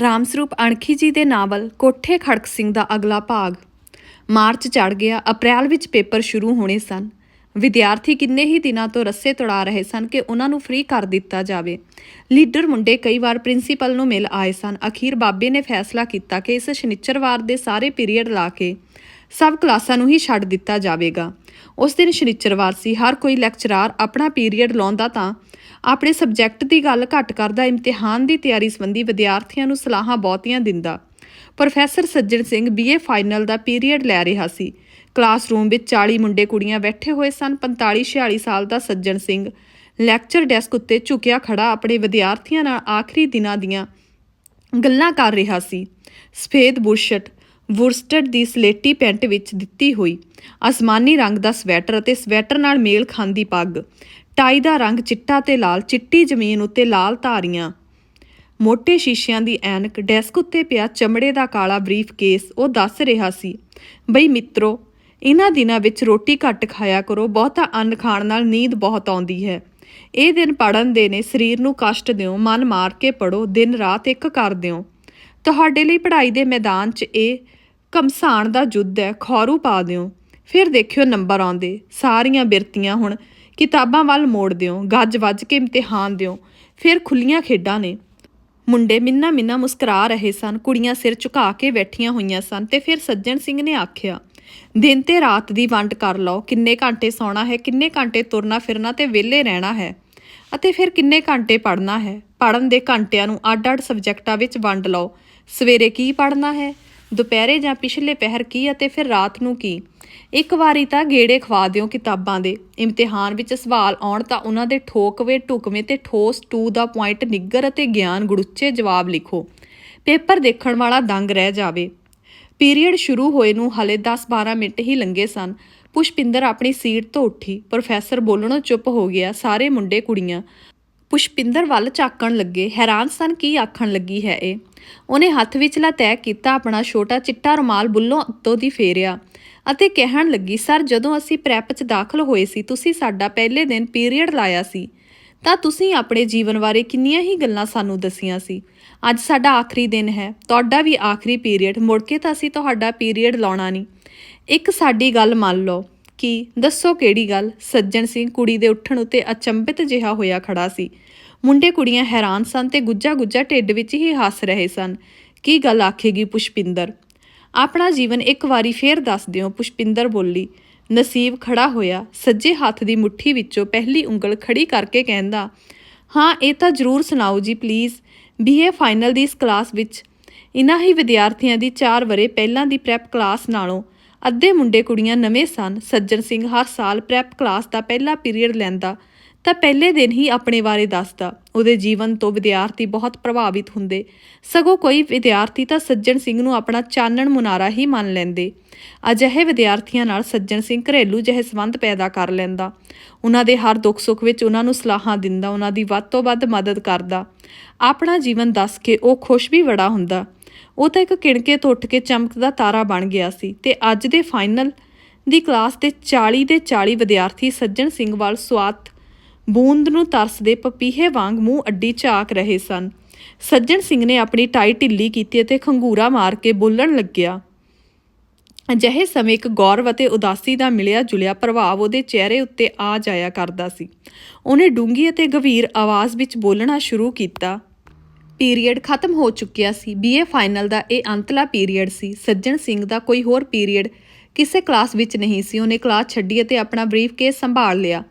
ਰਾਮਸਰੂਪ ਅਣਖੀ ਜੀ ਦੇ ਨਾਵਲ ਕੋਠੇ ਖੜਕ ਸਿੰਘ ਦਾ ਅਗਲਾ ਭਾਗ। ਮਾਰਚ ਚੜ ਗਿਆ, ਅਪ੍ਰੈਲ ਵਿੱਚ ਪੇਪਰ ਸ਼ੁਰੂ ਹੋਣੇ ਸਨ। ਵਿਦਿਆਰਥੀ ਕਿੰਨੇ ਹੀ ਦਿਨਾਂ ਤੋਂ ਰੱਸੇ ਤੁੜਾ ਰਹੇ ਸਨ ਕਿ ਉਹਨਾਂ ਨੂੰ ਫ੍ਰੀ ਕਰ ਦਿੱਤਾ ਜਾਵੇ। ਲੀਡਰ ਮੁੰਡੇ ਕਈ ਵਾਰ ਪ੍ਰਿੰਸੀਪਲ ਨੂੰ ਮਿਲ ਆਏ ਸਨ। ਅਖੀਰ ਬਾਬੇ ਨੇ ਫੈਸਲਾ ਕੀਤਾ ਕਿ ਇਸ ਸ਼ਨੀਚਰਵਾਰ ਦੇ ਸਾਰੇ ਪੀਰੀਅਡ ਲਾ ਕੇ ਸਭ ਕਲਾਸਾਂ ਨੂੰ ਹੀ ਛੱਡ ਦਿੱਤਾ ਜਾਵੇਗਾ। ਉਸ ਦਿਨ ਸ਼ਨੀਚਰਵਾਰ ਸੀ। ਹਰ ਕੋਈ ਲੈਕਚਰਾਰ ਆਪਣਾ ਪੀਰੀਅਡ ਲਾਉਂਦਾ ਤਾਂ ਆਪਣੇ ਸਬਜੈਕਟ ਦੀ ਗੱਲ ਘੱਟ ਕਰਦਾ, ਇਮਤਿਹਾਨ ਦੀ ਤਿਆਰੀ ਸੰਬੰਧੀ ਵਿਦਿਆਰਥੀਆਂ ਨੂੰ ਸਲਾਹਾਂ ਬਹੁਤੀਆਂ ਦਿੰਦਾ। Professor Sajjan Singh BA final ਦਾ ਪੀਰੀਅਡ ਲੈ ਰਿਹਾ ਸੀ। ਕਲਾਸਰੂਮ ਵਿੱਚ 40 ਮੁੰਡੇ ਕੁੜੀਆਂ ਬੈਠੇ ਹੋਏ ਸਨ 45 46 ਸਾਲ ਦਾ ਸੱਜਣ ਸਿੰਘ। ਲੈਕਚਰ ਡੈਸਕ ਉੱਤੇ ਝੁਕਿਆ ਖੜਾ ਆਪਣੇ ਵਿਦਿਆਰਥੀਆਂ ਨਾਲ ਆਖਰੀ ਦਿਨਾਂ ਦੀਆਂ ਗੱਲਾਂ ਕਰ ਰਿਹਾ ਸੀ। ਸਫੇਦ ਬੁਰਸ਼ਟ, ਵੁਰਸਟਡ ਦੀ ਸਲੇਟੀ ਪੈਂਟ ਵਿੱਚ ਦਿੱਤੀ ਹੋਈ, ਅਸਮਾਨੀ ਰੰਗ ਦਾ ਸਵੈਟਰ ਅਤੇ ਸਵੈਟਰ ਨਾਲ ਮੇਲ ਖਾਂਦੀ ਪੱਗ। ਟਾਈ ਦਾ ਰੰਗ ਚਿੱਟਾ ਤੇ ਲਾਲ, ਚਿੱਟੀ ਜ਼ਮੀਨ ਉੱਤੇ ਲਾਲ ਧਾਰੀਆਂ। ਮੋٹے ਸ਼ੀਸ਼ਿਆਂ ਦੀ ਐਨਕ, ਡੈਸਕ ਉੱਤੇ ਪਿਆ ਚਮੜੇ ਦਾ ਕਾਲਾ ਬਰੀਫ ਕੇਸ ਉਹ ਦੱਸ ਰਿਹਾ ਸੀ, ਬਈ ਮਿੱਤਰੋ ਇਹਨਾਂ ਦਿਨਾਂ ਵਿੱਚ ਰੋਟੀ ਘੱਟ ਖਾਇਆ ਕਰੋ, ਬਹੁਤਾ ਅੰਨ ਖਾਣ ਨਾਲ ਨੀਂਦ ਬਹੁਤ ਆਉਂਦੀ ਹੈ। ਇਹ ਦਿਨ ਪੜਨ ਦੇ ਨੇ, ਸਰੀਰ ਨੂੰ ਕਸ਼ਟ ਦਿਓ, ਮਨ ਮਾਰ ਕੇ ਪੜੋ ਦਿਨ ਰਾਤ ਇੱਕ ਕਰ ਦਿਓ। ਤੁਹਾਡੇ ਲਈ ਪੜ੍ਹਾਈ ਦੇ ਮੈਦਾਨ 'ਚ ਇਹ ਕਮਸਾਨ ਦਾ ਯੁੱਧ ਹੈ, ਖੌਰੂ ਪਾ ਦਿਓ। ਫਿਰ ਦੇਖਿਓ ਨੰਬਰ ਆਉਂਦੇ, ਸਾਰੀਆਂ ਬਿਰਤੀਆਂ ਹੁਣ ਕਿਤਾਬਾਂ ਵੱਲ ਮੋੜ ਦਿਓ, ਗੱਜ ਵੱਜ ਕੇ ਇਮਤਿਹਾਨ ਦਿਓ। ਫਿਰ ਖੁੱਲੀਆਂ ਖੇਡਾਂ ਨੇ। ਮੁੰਡੇ ਮਿੰਨਾ ਮਿੰਨਾ ਮੁਸਕਰਾ ਰਹੇ ਸਨ, ਕੁੜੀਆਂ ਸਿਰ ਝੁਕਾ ਕੇ ਬੈਠੀਆਂ ਹੋਈਆਂ ਸਨ ਤੇ ਫਿਰ ਸੱਜਣ ਸਿੰਘ ਨੇ ਆਖਿਆ, ਦਿਨ ਤੇ ਰਾਤ ਦੀ ਵੰਡ ਕਰ ਲਓ, ਕਿੰਨੇ ਘੰਟੇ ਸੌਣਾ ਹੈ, ਕਿੰਨੇ ਘੰਟੇ ਤੁਰਨਾ ਫਿਰਨਾ ਤੇ ਵਿਹਲੇ ਰਹਿਣਾ ਹੈ, ਅਤੇ ਫਿਰ ਕਿੰਨੇ ਘੰਟੇ ਪੜ੍ਹਨਾ ਹੈ ਪੜਨ ਦੇ ਘੰਟਿਆਂ ਨੂੰ ਅੱਡ-ਅੱਡ ਸਬਜੈਕਟਾਂ ਵਿੱਚ ਵੰਡ ਲਓ, ਸਵੇਰੇ ਕੀ ਪੜ੍ਹਨਾ ਹੈ? ਦੁਪਹਿਰੇ ਜਾਂ ਪਿਛਲੇ ਪਹਿਰ ਕੀ ਅਤੇ ਫਿਰ ਰਾਤ ਨੂੰ ਕੀ? ਇੱਕ ਵਾਰੀ ਤਾਂ ਗੇੜੇ ਖਵਾ ਦਿਓ ਕਿਤਾਬਾਂ ਦੇ। ਇਮਤਿਹਾਨ ਵਿੱਚ ਸਵਾਲ ਆਉਣ ਤਾਂ ਉਹਨਾਂ ਦੇ ਠੋਕਵੇਂ, ਢੁਕਵੇਂ ਤੇ ਠੋਸ ਟੂ ਦਾ ਪੁਆਇੰਟ ਨਿੱਗਰ ਅਤੇ ਗਿਆਨ ਗੁੜੁੱਚੇ ਜਵਾਬ ਲਿਖੋ। ਪੇਪਰ ਦੇਖਣ ਵਾਲਾ ਦੰਗ ਰਹਿ ਜਾਵੇ। ਪੀਰੀਅਡ ਸ਼ੁਰੂ ਹੋਏ ਨੂੰ ਹਲੇ 10-12 ਮਿੰਟ ਹੀ ਲੰਗੇ ਸਨ। ਪੁਸ਼ਪਿੰਦਰ ਆਪਣੀ ਸੀਟ ਤੋਂ ਉੱਠੀ। ਪ੍ਰੋਫੈਸਰ ਬੋਲਣੋਂ ਚੁੱਪ ਹੋ ਗਿਆ। ਸਾਰੇ ਮੁੰਡੇ ਕੁੜੀਆਂ ਪੁਸ਼ਪਿੰਦਰ ਵੱਲ ਝਾਕਣ ਲੱਗੇ। ਹੈਰਾਨ ਸਨ ਕੀ ਆਖਣ ਲੱਗੀ ਹੈ ਇਹ। ਉਹਨੇ ਹੱਥ ਵਿਚਲਾ ਤੈਅ ਕੀਤਾ ਆਪਣਾ ਛੋਟਾ ਚਿੱਟਾ ਰੁਮਾਲ ਬੁੱਲੋਂ ਉੱਤੋਂ ਦੀ ਫੇਰਿਆ ਅਤੇ ਕਹਿਣ ਲੱਗੀ, ਸਰ, ਜਦੋਂ ਅਸੀਂ ਪ੍ਰੈਪ 'ਚ ਦਾਖਲ ਹੋਏ ਸੀ, ਤੁਸੀਂ ਸਾਡਾ ਪਹਿਲੇ ਦਿਨ ਪੀਰੀਅਡ ਲਾਇਆ ਸੀ। ਤਾਂ ਤੁਸੀਂ ਆਪਣੇ ਜੀਵਨ ਬਾਰੇ ਕਿੰਨੀਆਂ ਹੀ ਗੱਲਾਂ ਸਾਨੂੰ ਦਸੀਆਂ ਸੀ। ਅੱਜ ਸਾਡਾ ਆਖਰੀ ਦਿਨ ਹੈ। ਤੁਹਾਡਾ ਵੀ ਆਖਰੀ ਪੀਰੀਅਡ। ਮੁੜ ਕੇ ਤਾਂ ਅਸੀਂ ਤੁਹਾਡਾ ਪੀਰੀਅਡ ਲਾਉਣਾ ਨਹੀਂ। ਇੱਕ ਸਾਡੀ ਗੱਲ ਮੰਨ ਲਓ। ਕੀ? ਦੱਸੋ ਕਿਹੜੀ ਗੱਲ? ਸੱਜਣ ਸਿੰਘ ਕੁੜੀ ਦੇ ਉੱਠਣ ਉੱਤੇ ਅਚੰਭਿਤ ਜਿਹਾ ਹੋਇਆ ਖੜਾ ਸੀ। ਮੁੰਡੇ ਕੁੜੀਆਂ ਹੈਰਾਨ ਸਨ ਤੇ ਗੁੱਜਾ ਗੁੱਜਾ ਢਿੱਡ ਵਿੱਚ ਹੀ ਹੱਸ ਰਹੇ ਸਨ। ਕੀ ਗੱਲ ਆਖੇਗੀ ਪੁਸ਼ਪਿੰਦਰ? ਆਪਣਾ ਜੀਵਨ ਇੱਕ ਵਾਰੀ ਫੇਰ ਦੱਸ ਦਿਓ, ਪੁਸ਼ਪਿੰਦਰ ਬੋਲੀ। ਨਸੀਬ ਖੜਾ ਹੋਇਆ, ਸੱਜੇ ਹੱਥ ਦੀ ਮੁੱਠੀ ਵਿੱਚੋਂ ਪਹਿਲੀ ਉਂਗਲ ਖੜੀ ਕਰਕੇ ਕਹਿੰਦਾ, ਹਾਂ, ਇਹ ਤਾਂ ਜ਼ਰੂਰ ਸੁਣਾਓ ਜੀ, ਪਲੀਜ਼। ਬੀਏ ਫਾਈਨਲ ਦੀ ਇਸ ਕਲਾਸ ਵਿੱਚ, ਇਨ੍ਹਾਂ ਹੀ ਵਿਦਿਆਰਥੀਆਂ ਦੀ 4 ਵਰੇ ਪਹਿਲਾਂ ਦੀ ਪ੍ਰੈਪ ਕਲਾਸ ਨਾਲੋਂ ਅੱਧੇ ਮੁੰਡੇ ਕੁੜੀਆਂ ਨਵੇਂ ਸਨ। ਸੱਜਣ ਸਿੰਘ ਹਰ ਸਾਲ ਪ੍ਰੈਪ ਕਲਾਸ ਦਾ ਪਹਿਲਾ ਪੀਰੀਅਡ ਲੈਂਦਾ, ਤਾਂ ਪਹਿਲੇ ਦਿਨ ਹੀ ਆਪਣੇ ਬਾਰੇ ਦੱਸਦਾ। ਉਹਦੇ ਜੀਵਨ ਤੋਂ ਵਿਦਿਆਰਥੀ ਬਹੁਤ ਪ੍ਰਭਾਵਿਤ ਹੁੰਦੇ। ਸਗੋਂ ਕੋਈ ਵਿਦਿਆਰਥੀ ਤਾਂ ਸੱਜਣ ਸਿੰਘ ਨੂੰ ਆਪਣਾ ਚਾਨਣ ਮੁਨਾਰਾ ਹੀ ਮੰਨ ਲੈਂਦੇ। ਅਜਿਹੇ ਵਿਦਿਆਰਥੀਆਂ ਨਾਲ ਸੱਜਣ ਸਿੰਘ ਘਰੇਲੂ ਜਿਹੇ ਸੰਬੰਧ ਪੈਦਾ ਕਰ ਲੈਂਦਾ। ਉਹਨਾਂ ਦੇ ਹਰ ਦੁੱਖ ਸੁੱਖ ਵਿੱਚ ਉਹਨਾਂ ਨੂੰ ਸਲਾਹਾਂ ਦਿੰਦਾ, ਉਹਨਾਂ ਦੀ ਵੱਧ ਤੋਂ ਵੱਧ ਮਦਦ ਕਰਦਾ। ਆਪਣਾ ਜੀਵਨ ਦੱਸ ਕੇ ਉਹ ਖੁਸ਼ ਵੀ ਬੜਾ ਹੁੰਦਾ। ਉਹ ਤਾਂ ਇੱਕ ਕਿਣਕੇ ਤੋਂ ਉੱਠ ਕੇ ਚਮਕਦਾ ਤਾਰਾ ਬਣ ਗਿਆ ਸੀ ਤੇ ਅੱਜ ਦੇ ਫਾਈਨਲ ਦੀ ਕਲਾਸ ਦੇ 40 ਦੇ 40 ਵਿਦਿਆਰਥੀ ਸੱਜਣ ਸਿੰਘ ਵੱਲ ਸਵਾਤ ਬੂੰਦ ਨੂੰ ਤਰਸਦੇ ਪਪੀਹੇ ਵਾਂਗ ਮੂੰਹ ਅੱਡੀ ਝਾਕ ਰਹੇ ਸਨ। ਸੱਜਣ ਸਿੰਘ ਨੇ ਆਪਣੀ ਟਾਈ ਢਿੱਲੀ ਕੀਤੀ ਅਤੇ ਖੰਗੂਰਾ ਮਾਰ ਕੇ ਬੋਲਣ ਲੱਗਿਆ। ਅਜਿਹੇ ਸਮੇਂ ਇੱਕ ਗੌਰਵ ਅਤੇ ਉਦਾਸੀ ਦਾ ਮਿਲਿਆ ਜੁਲਿਆ ਪ੍ਰਭਾਵ ਉਹਦੇ ਚਿਹਰੇ ਉੱਤੇ ਆ ਜਾਇਆ ਕਰਦਾ ਸੀ। ਉਹਨੇ ਡੂੰਗੀ ਅਤੇ ਗੰਭੀਰ ਆਵਾਜ਼ ਵਿੱਚ ਬੋਲਣਾ ਸ਼ੁਰੂ ਕੀਤਾ। ਪੀਰੀਅਡ ਖਤਮ ਹੋ ਚੁੱਕਿਆ ਸੀ। ਬੀਏ ਫਾਈਨਲ ਦਾ ਇਹ ਅੰਤਲਾ ਪੀਰੀਅਡ ਸੀ। ਸੱਜਣ ਸਿੰਘ ਦਾ ਕੋਈ ਹੋਰ ਪੀਰੀਅਡ ਕਿਸੇ ਕਲਾਸ ਵਿੱਚ ਨਹੀਂ ਸੀ। ਉਹਨੇ ਕਲਾਸ ਛੱਡੀ ਅਤੇ ਆਪਣਾ ਬਰੀਫ ਕੇਸ ਸੰਭਾਲ ਲਿਆ।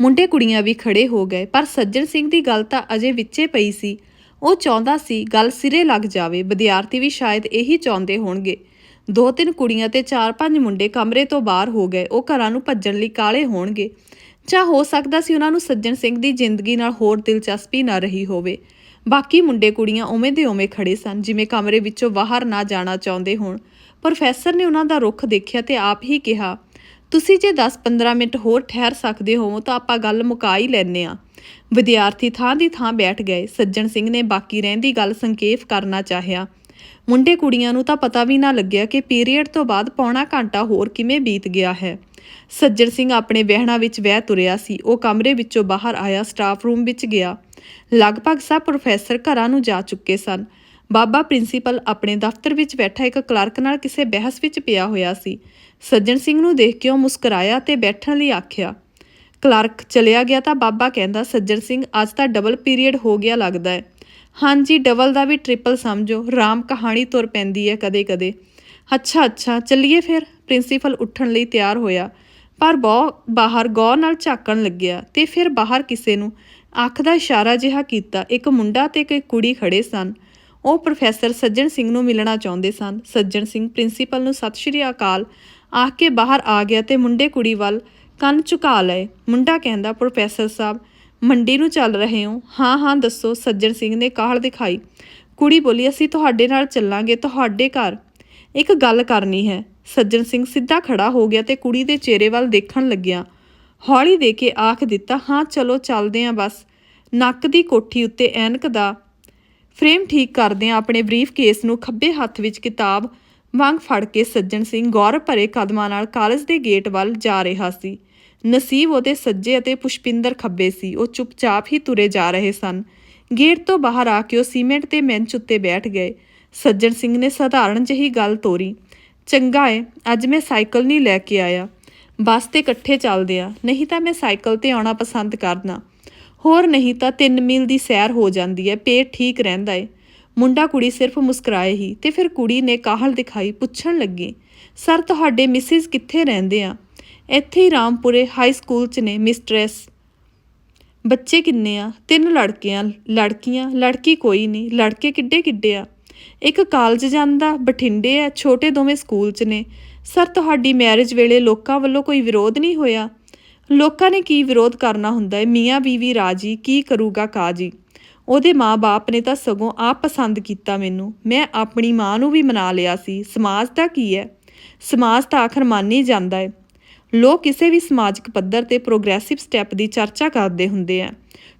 ਮੁੰਡੇ ਕੁੜੀਆਂ ਵੀ ਖੜੇ ਹੋ ਗਏ। ਪਰ ਸੱਜਣ ਸਿੰਘ ਦੀ ਗੱਲ ਤਾਂ ਅਜੇ ਵਿੱਚੇ ਪਈ ਸੀ। ਉਹ ਚਾਹੁੰਦਾ ਸੀ ਗੱਲ ਸਿਰੇ ਲੱਗ ਜਾਵੇ। ਵਿਦਿਆਰਥੀ ਵੀ ਸ਼ਾਇਦ ਇਹੀ ਚਾਹੁੰਦੇ ਹੋਣਗੇ। ਦੋ ਤਿੰਨ ਕੁੜੀਆਂ ਤੇ ਚਾਰ ਪੰਜ ਮੁੰਡੇ ਕਮਰੇ ਤੋਂ ਬਾਹਰ ਹੋ ਗਏ। ਉਹ ਘਰਾਂ ਨੂੰ ਭੱਜਣ ਲਈ ਕਾਲੇ ਹੋਣਗੇ। ਜਾਂ ਹੋ ਸਕਦਾ ਸੀ ਉਹਨਾਂ ਨੂੰ ਸੱਜਣ ਸਿੰਘ ਦੀ ਜ਼ਿੰਦਗੀ ਨਾਲ ਹੋਰ ਦਿਲਚਸਪੀ ਨਾ ਰਹੀ ਹੋਵੇ। ਬਾਕੀ ਮੁੰਡੇ ਕੁੜੀਆਂ ਉਵੇਂ ਦੇ ਉਵੇਂ ਖੜੇ ਸਨ, ਜਿਵੇਂ ਕਮਰੇ ਵਿੱਚੋਂ ਬਾਹਰ ਨਾ ਜਾਣਾ ਚਾਹੁੰਦੇ ਹੋਣ। ਪ੍ਰੋਫੈਸਰ ਨੇ ਉਹਨਾਂ ਦਾ ਰੁੱਖ ਦੇਖਿਆ ਤੇ ਆਪ ਹੀ ਕਿਹਾ, ਤੁਸੀਂ ਜੇ 10-15 ਮਿੰਟ ਹੋਰ ਠਹਿਰ ਸਕਦੇ ਹੋ ਤਾਂ ਆਪਾਂ ਗੱਲ ਮੁਕਾ ਹੀ ਲੈਨੇ ਆ ਵਿਦਿਆਰਥੀ ਥਾਂ ਦੀ ਥਾਂ ਬੈਠ ਗਏ। ਸੱਜਣ ਸਿੰਘ ਨੇ ਬਾਕੀ ਰਹਿੰਦੀ ਗੱਲ ਸੰਖੇਪ ਕਰਨਾ ਚਾਹਿਆ। ਮੁੰਡੇ ਕੁੜੀਆਂ ਨੂੰ ਤਾਂ ਪਤਾ ਵੀ ਨਾ ਲੱਗਿਆ ਕਿ ਪੀਰੀਅਡ ਤੋਂ ਬਾਅਦ ਪੌਣਾ ਘੰਟਾ ਹੋਰ ਕਿਵੇਂ ਬੀਤ ਗਿਆ ਹੈ। ਸੱਜਣ ਸਿੰਘ ਆਪਣੇ ਵਹਿਣਾ ਵਿੱਚ ਵਹਿ ਤੁਰਿਆ ਸੀ। ਉਹ ਕਮਰੇ ਵਿੱਚੋਂ ਬਾਹਰ ਆਇਆ ਸਟਾਫ ਰੂਮ ਵਿੱਚ ਗਿਆ। ਲਗਭਗ ਸਭ ਪ੍ਰੋਫੈਸਰ ਘਰਾਂ ਨੂੰ ਜਾ ਚੁੱਕੇ ਸਨ। ਬਾਬਾ ਪ੍ਰਿੰਸੀਪਲ ਆਪਣੇ ਦਫ਼ਤਰ ਵਿੱਚ ਬੈਠਾ ਇੱਕ ਕਲਰਕ ਨਾਲ ਕਿਸੇ ਬਹਿਸ ਵਿੱਚ ਪਿਆ ਹੋਇਆ ਸੀ। ਸੱਜਣ ਸਿੰਘ ਨੂੰ ਦੇਖ ਕੇ ਉਹ ਮੁਸਕਰਾਇਆ ਤੇ ਬੈਠਣ ਲਈ ਆਖਿਆ, ਕਲਰਕ, ਚਲਿਆ ਗਿਆ ਤਾਂ ਬਾਬਾ ਕਹਿੰਦਾ, ਸੱਜਣ ਸਿੰਘ, ਅੱਜ ਤਾਂ ਡਬਲ ਪੀਰੀਅਡ ਹੋ ਗਿਆ ਲੱਗਦਾ ਹੈ। ਹਾਂਜੀ, ਡਬਲ ਦਾ ਵੀ ਟ੍ਰਿਪਲ ਸਮਝੋ। ਰਾਮ ਕਹਾਣੀ ਤੁਰ ਪੈਂਦੀ ਹੈ ਕਦੇ-ਕਦੇ। ਅੱਛਾ ਅੱਛਾ, ਚੱਲੀਏ ਫਿਰ? ਪ੍ਰਿੰਸੀਪਲ ਉੱਠਣ ਲਈ ਤਿਆਰ ਹੋਇਆ। ਪਰ ਬਹੁ ਬਾਹਰ ਗੌਰ ਨਾਲ ਝਾਕਣ ਲੱਗਿਆ ਤੇ ਫਿਰ ਬਾਹਰ ਕਿਸੇ ਨੂੰ। ਅੱਖ ਦਾ ਇਸ਼ਾਰਾ ਜਿਹਾ ਕੀਤਾ। ਇੱਕ ਮੁੰਡਾ ਤੇ ਇੱਕ ਕੁੜੀ ਖੜੇ ਸਨ। ਉਹ ਪ੍ਰੋਫੈਸਰ ਸੱਜਣ ਸਿੰਘ ਨੂੰ ਮਿਲਣਾ ਚਾਹੁੰਦੇ ਸਨ। ਸੱਜਣ ਸਿੰਘ ਪ੍ਰਿੰਸੀਪਲ ਨੂੰ ਸਤਿ ਸ਼੍ਰੀ ਅਕਾਲ। ਆਖ ਕੇ ਬਾਹਰ ਆ ਗਿਆ ਤੇ ਮੁੰਡੇ ਕੁੜੀ ਵੱਲ ਕੰਨ ਝੁਕਾ ਲਏ। ਮੁੰਡਾ ਕਹਿੰਦਾ, ਪ੍ਰੋਫੈਸਰ ਸਾਹਿਬ ਮੰਡੀ ਨੂੰ ਚੱਲ ਰਹੇ ਹੋ। ਹਾਂ ਹਾਂ, ਦੱਸੋ, ਸੱਜਣ ਸਿੰਘ ਨੇ ਕਾਹਲ ਦਿਖਾਈ। ਕੁੜੀ ਬੋਲੀ, ਅਸੀਂ ਤੁਹਾਡੇ ਨਾਲ ਚੱਲਾਂਗੇ, ਤੁਹਾਡੇ ਘਰ। ਇੱਕ ਗੱਲ ਕਰਨੀ ਹੈ। ਸੱਜਣ ਸਿੰਘ ਸਿੱਧਾ ਖੜਾ ਹੋ ਗਿਆ ਤੇ ਕੁੜੀ ਦੇ ਚਿਹਰੇ ਵੱਲ ਦੇਖਣ ਲੱਗਿਆ। ਹੌਲੀ ਦੇ ਕੇ ਆਖ ਦਿੱਤਾ, ਹਾਂ, ਚਲੋ, ਚੱਲਦੇ ਆਂ ਬਸ। ਨੱਕ ਦੀ ਕੋਠੀ ਉੱਤੇ ਐਨਕ ਦਾ ਫਰੇਮ ਠੀਕ ਕਰਦਿਆਂ ਆਪਣੇ ਬਰੀਫ ਕੇਸ ਨੂੰ ਖੱਬੇ ਹੱਥ ਵਿੱਚ ਕਿਤਾਬ ਵਾਂਗ ਫੜ ਕੇ ਸੱਜਣ ਸਿੰਘ ਗੌਰ ਭਰੇ ਕਦਮਾਂ ਨਾਲ ਕਾਲਜ ਦੇ ਗੇਟ ਵੱਲ ਜਾ ਰਿਹਾ ਸੀ। ਨਸੀਬ ਉਹਦੇ ਸੱਜੇ ਅਤੇ ਪੁਸ਼ਪਿੰਦਰ ਖੱਬੇ ਸੀ। ਉਹ ਚੁੱਪਚਾਪ ਹੀ ਤੁਰੇ ਜਾ ਰਹੇ ਸਨ। ਗੇਟ ਤੋਂ ਬਾਹਰ ਆ ਕੇ ਉਹ ਸੀਮੈਂਟ ਤੇ ਬੈਂਚ ਉੱਤੇ ਬੈਠ ਗਏ। ਸੱਜਣ ਸਿੰਘ ਨੇ ਸਧਾਰਨ ਜਿਹੀ ਗੱਲ ਤੋਰੀ। ਚੰਗਾ ਏ, ਅੱਜ ਮੈਂ ਸਾਈਕਲ ਨਹੀਂ ਲੈ ਕੇ ਆਇਆ। ਬੱਸ ਤੇ ਇਕੱਠੇ ਚੱਲਦੇ ਆ। ਨਹੀਂ ਤਾਂ ਮੈਂ ਸਾਈਕਲ ਤੇ ਆਉਣਾ ਪਸੰਦ ਕਰਦਾ। ਹੋਰ ਨਹੀਂ ਤਾਂ 3 ਮੀਲ ਦੀ ਸੈਰ ਹੋ ਜਾਂਦੀ ਹੈ ਪੇਟ ਠੀਕ ਰਹਿੰਦਾ ਏ। ਮੁੰਡਾ ਕੁੜੀ ਸਿਰਫ ਮੁਸਕਰਾਏ ਹੀ ਤੇ ਫਿਰ ਕੁੜੀ ਨੇ ਕਾਹਲ ਦਿਖਾਈ ਪੁੱਛਣ ਲੱਗੀ, ਸਰ, ਤੁਹਾਡੇ ਮਿਸਿਸ ਕਿੱਥੇ ਰਹਿੰਦੇ ਆ? ਇੱਥੇ ਹੀ ਰਾਮਪੁਰੇ ਹਾਈ ਸਕੂਲ ਚ ਨੇ ਮਿਸਟ੍ਰੈਸ ਬੱਚੇ ਕਿੰਨੇ ਆ? ਤਿੰਨ ਲੜਕੀਆਂ ਲੜਕੀਆਂ, ਲੜਕੀ ਕੋਈ ਨਹੀਂ, ਲੜਕੇ ਕਿੱਡੇ ਕਿੱਡੇ ਆ? ਇੱਕ ਕਾਲਜ ਜਾਂਦਾ, ਬਠਿੰਡੇ ਆ ਛੋਟੇ ਦੋਵੇਂ ਸਕੂਲ 'ਚ ਨੇ। ਸਰ, ਤੁਹਾਡੀ ਮੈਰਿਜ ਵੇਲੇ ਲੋਕਾਂ ਵੱਲੋਂ ਕੋਈ ਵਿਰੋਧ ਨਹੀਂ ਹੋਇਆ? ਲੋਕਾਂ ਨੇ ਕੀ ਵਿਰੋਧ ਕਰਨਾ ਹੁੰਦਾ ਹੈ? ਮੀਆਂ ਬੀਵੀ ਰਾਜੀ, ਕੀ ਕਰੂਗਾ ਕਾਜੀ? ਉਹਦੇ ਮਾਂ-ਬਾਪ ਨੇ ਤਾਂ ਸਗੋਂ ਆਪ ਪਸੰਦ ਕੀਤਾ ਮੈਨੂੰ। ਮੈਂ ਆਪਣੀ ਮਾਂ ਨੂੰ ਵੀ ਮਨਾ ਲਿਆ ਸੀ। ਸਮਾਜ ਦਾ ਕੀ ਹੈ? ਸਮਾਜ ਤਾਂ ਆਖਰ ਮੰਨ ਹੀ ਜਾਂਦਾ ਹੈ। ਲੋਕ ਕਿਸੇ ਵੀ ਸਮਾਜਿਕ ਪੱਧਰ ਤੇ ਪ੍ਰੋਗਰੈਸਿਵ ਸਟੈਪ ਦੀ ਚਰਚਾ ਕਰਦੇ ਹੁੰਦੇ ਆ।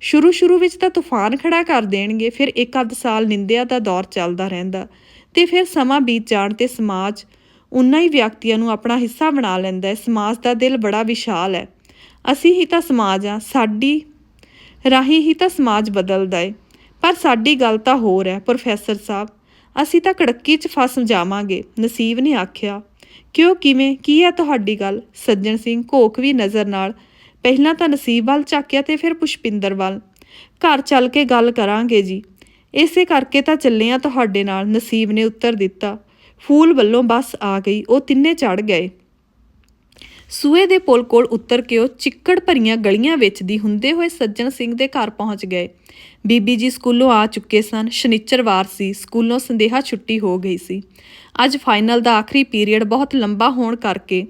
ਸ਼ੁਰੂ ਸ਼ੁਰੂ ਵਿੱਚ ਤਾਂ ਤੂਫਾਨ ਖੜਾ ਕਰ ਦੇਣਗੇ, ਫਿਰ ਇੱਕ ਅੱਧ ਸਾਲ ਨਿੰਦਿਆ ਦਾ ਦੌਰ ਚੱਲਦਾ ਰਹਿੰਦਾ ਤੇ ਫਿਰ ਸਮਾਂ ਬੀਤ ਜਾਣ ਤੇ ਸਮਾਜ ਉਨਾ ਹੀ ਵਿਅਕਤੀਆਂ ਨੂੰ ਆਪਣਾ ਹਿੱਸਾ ਬਣਾ ਲੈਂਦਾ ਹੈ। ਸਮਾਜ ਦਾ ਦਿਲ ਬੜਾ ਵਿਸ਼ਾਲ ਹੈ। ਅਸੀਂ ਹੀ ਤਾਂ ਸਮਾਜ ਆ ਸਾਡੀ ਰਾਹੀਂ ਹੀ ਤਾਂ ਸਮਾਜ ਬਦਲਦਾ ਹੈ। ਪਰ ਸਾਡੀ ਗੱਲ ਤਾਂ ਹੋਰ ਹੈ, ਪ੍ਰੋਫੈਸਰ ਸਾਹਿਬ। ਅਸੀਂ ਤਾਂ ਕੜੱਕੀ 'ਚ ਫਸ ਜਾਵਾਂਗੇ, ਨਸੀਬ ਨੇ ਆਖਿਆ। ਕਿਉਂ, ਕਿਵੇਂ, ਕੀ ਹੈ ਤੁਹਾਡੀ ਗੱਲ? ਸੱਜਣ ਸਿੰਘ ਘੋਕ ਵੀ ਨਜ਼ਰ ਨਾਲ, ਪਹਿਲਾਂ ਤਾਂ ਨਸੀਬ ਵੱਲ ਝਾਕਿਆ ਤੇ ਫਿਰ ਪੁਸ਼ਪਿੰਦਰ ਵੱਲ। ਘਰ ਚੱਲ ਕੇ ਗੱਲ ਕਰਾਂਗੇ ਜੀ। ਇਸੇ ਕਰਕੇ ਤਾਂ ਚੱਲੇ ਆ ਤੁਹਾਡੇ ਨਾਲ, ਨਸੀਬ ਨੇ ਉੱਤਰ ਦਿੱਤਾ। ਫੂਲ ਵੱਲੋਂ ਬੱਸ ਆ ਗਈ, ਉਹ ਤਿੰਨੇ ਚੜ ਗਏ। ਸੂਏ ਦੇ ਪੁਲ ਕੋਲ ਉਤਰ ਕੇ ਉਹ ਚਿੱਕੜ ਭਰੀਆਂ ਗਲੀਆਂ ਵੇਚਦੀ ਹੁੰਦੇ ਹੋਏ ਸੱਜਣ ਸਿੰਘ ਦੇ ਘਰ ਪਹੁੰਚ ਗਏ। ਬੀਬੀ ਜੀ ਸਕੂਲੋਂ ਆ ਚੁੱਕੇ ਸਨ। ਸ਼ਨੀਚਰਵਾਰ ਸੀ। ਸਕੂਲੋਂ ਸੰਦੇਹਾ ਛੁੱਟੀ ਹੋ ਗਈ ਸੀ। ਅੱਜ ਫਾਈਨਲ ਦਾ ਆਖਰੀ ਪੀਰੀਅਡ ਬਹੁਤ ਲੰਬਾ ਹੋਣ ਕਰਕੇ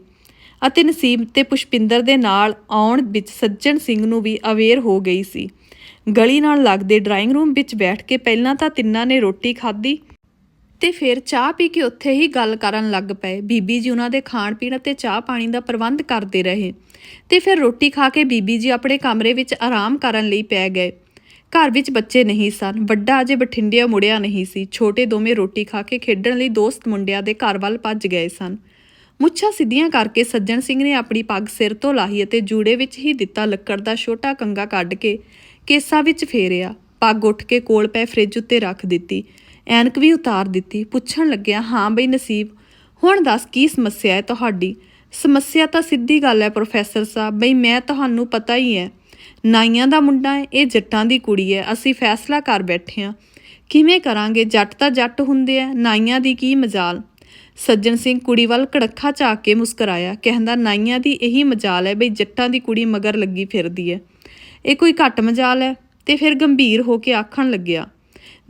ਅਤੇ ਨਸੀਬ ਤੇ ਪੁਸ਼ਪਿੰਦਰ ਦੇ ਨਾਲ ਆਉਣ ਵਿੱਚ ਸੱਜਣ ਸਿੰਘ ਨੂੰ ਵੀ ਅਵੇਅਰ ਹੋ ਗਈ ਸੀ। ਗਲੀ ਨਾਲ ਲੱਗਦੇ ਡਰਾਇੰਗ ਰੂਮ ਵਿੱਚ ਬੈਠ ਕੇ ਪਹਿਲਾਂ ਤਾਂ ਤਿੰਨਾਂ ਨੇ ਰੋਟੀ ਖਾਧੀ ਤੇ ਫਿਰ ਚਾਹ ਪੀ ਕੇ ਉੱਥੇ ਹੀ ਗੱਲ ਕਰਨ ਲੱਗ ਪਏ। ਬੀਬੀ ਜੀ ਉਹਨਾਂ ਦੇ ਖਾਣ ਪੀਣ ਅਤੇ ਚਾਹ ਪਾਣੀ ਦਾ ਪ੍ਰਬੰਧ ਕਰਦੇ ਰਹੇ। ਤੇ ਫਿਰ ਰੋਟੀ ਖਾ ਕੇ ਬੀਬੀ ਜੀ ਆਪਣੇ ਕਮਰੇ ਵਿੱਚ ਆਰਾਮ ਕਰਨ ਲਈ ਪੈ ਗਏ। ਘਰ ਵਿੱਚ ਬੱਚੇ ਨਹੀਂ ਸਨ। ਵੱਡਾ ਅਜੇ ਬਠਿੰਡਿਆ ਮੁੜਿਆ ਨਹੀਂ ਸੀ। ਛੋਟੇ ਦੋਵੇਂ ਰੋਟੀ ਖਾ ਕੇ ਖੇਡਣ ਲਈ ਦੋਸਤ ਮੁੰਡਿਆਂ ਦੇ ਘਰ ਵੱਲ ਭੱਜ ਗਏ ਸਨ। ਮੁੱਛਾਂ ਸਿੱਧੀਆਂ ਕਰਕੇ ਸੱਜਣ ਸਿੰਘ ਨੇ ਆਪਣੀ ਪੱਗ ਸਿਰ ਤੋਂ ਲਾਹੀ ਅਤੇ ਜੂੜੇ ਵਿੱਚ ਹੀ ਦਿੱਤਾ ਲੱਕੜ ਦਾ ਛੋਟਾ ਕੰਗਾ ਕੱਢ ਕੇ ਕੇਸਾਂ ਵਿੱਚ ਫੇਰਿਆ। ਪੱਗ ਉੱਠ ਕੇ ਕੋਲ ਪਏ ਫ੍ਰਿਜ ਉੱਤੇ ਰੱਖ ਦਿੱਤੀ। ਐਨਕ ਵੀ ਉਤਾਰ ਦਿੱਤੀ, ਪੁੱਛਣ ਲੱਗਿਆ, ਹਾਂ ਬਈ ਨਸੀਬ, ਹੁਣ ਦੱਸ ਕੀ ਸਮੱਸਿਆ ਹੈ ਤੁਹਾਡੀ? ਸਮੱਸਿਆ ਤਾਂ ਸਿੱਧੀ ਗੱਲ ਹੈ ਪ੍ਰੋਫੈਸਰ ਸਾਹਿਬ, ਬਈ ਮੈਂ ਤੁਹਾਨੂੰ ਪਤਾ ਹੀ ਹੈ, ਨਾਈਆਂ ਦਾ ਮੁੰਡਾ ਹੈ, ਇਹ ਜੱਟਾਂ ਦੀ ਕੁੜੀ ਹੈ, ਅਸੀਂ ਫੈਸਲਾ ਕਰ ਬੈਠੇ ਹਾਂ। ਕਿਵੇਂ ਕਰਾਂਗੇ? ਜੱਟ ਤਾਂ ਜੱਟ ਹੁੰਦੇ ਆ, ਨਾਈਆਂ ਦੀ ਕੀ ਮਜਾਲ? ਸੱਜਣ ਸਿੰਘ ਕੁੜੀ ਵੱਲ ਕੜੱਖਾ ਝਾਕ ਕੇ ਮੁਸਕਰਾਇਆ, ਕਹਿੰਦਾ, ਨਾਈਆਂ ਦੀ ਇਹੀ ਮਜਾਲ ਹੈ ਬਈ ਜੱਟਾਂ ਦੀ ਕੁੜੀ ਮਗਰ ਲੱਗੀ ਫਿਰਦੀ ਹੈ। ਇਹ ਕੋਈ ਘੱਟ ਮਜਾਲ ਹੈ? ਤੇ ਫਿਰ ਗੰਭੀਰ ਹੋ ਕੇ ਆਖਣ ਲੱਗਿਆ